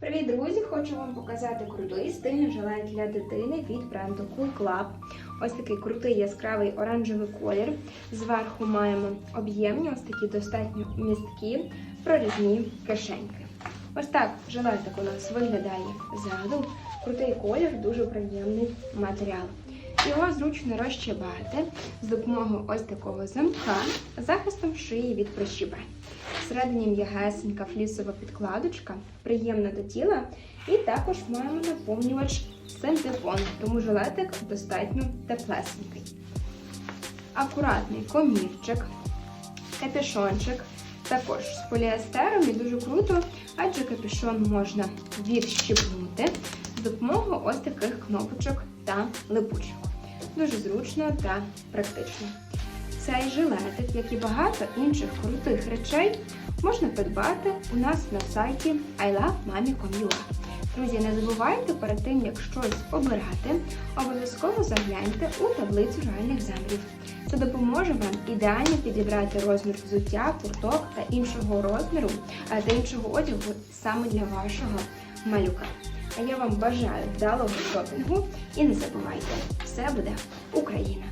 Привіт, друзі! Хочу вам показати крутий стильний жилет для дитини від бренду Cool Club. Ось такий крутий яскравий оранжевий колір. Зверху маємо об'ємні, ось такі достатньо місткі прорізні кишеньки. Ось так жилетик у нас виглядає ззаду. Крутий колір, дуже приємний матеріал. Його зручно розчебати з допомогою ось такого замка захистом шиї від прищібань. Всередині м'ягесенька флісова підкладочка, приємна до тіла. І також маємо наповнювач синтепон, тому жилетик достатньо теплесенький. Акуратний комірчик, капюшончик, також з поліестером і дуже круто, адже капюшон можна відщипнути з допомогою ось таких кнопочок та липучок. Дуже зручно та практично. Цей жилетик, як і багато інших крутих речей, можна придбати у нас на сайті ilovemami.com.ua. Друзі, не забувайте перед тим, як щось обирати, обов'язково загляньте у таблицю реальних замірів. Це допоможе вам ідеально підібрати розмір взуття, курток та іншого розміру та іншого одягу саме для вашого малюка. А я вам бажаю вдалого шопінгу і не забувайте, все буде Україна!